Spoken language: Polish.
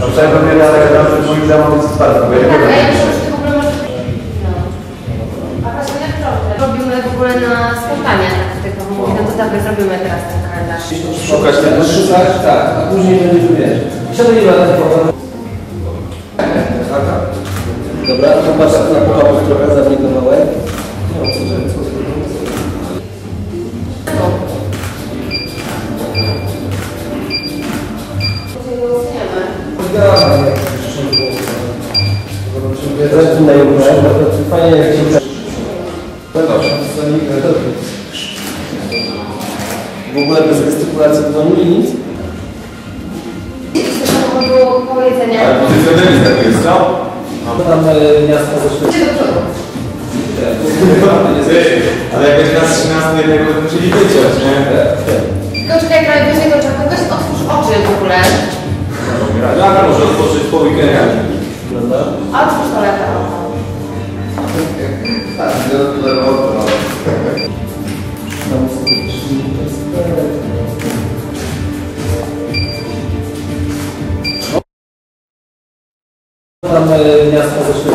No przynajmniej nie miała taka że moim zdaniem ma być bardzo, ja nie Tak, a ja. No. Właśnie jak trochę. Robimy w ogóle na spotkania tak tylko mówię, no to dawaj zrobimy teraz ten kalendarz. Szukać tego. Szukać, tak, a później będziesz wiesz. Siadaj nie będę potem. Dobra, to masz na początek trochę zawnikowałeś. Zresztą na jutro, to fajnie jak się W ogóle bez gestykulacji dłoni nic? Z powodu powiedzenia. Ale pozycja denis tak jest, co? Tam e, do przodu. Ale jak będzie nas 13, jednak będą musieli wyciąć, nie? Tylko czekaj, kraj, weź tego czapkę, weź otwórz oczy w ogóle. Jak może otworzyć po weekendzie? Prawda? Otwórz to lewo. Tak, tyle roboty mam. Tam jest Tam e, miasto zeszło.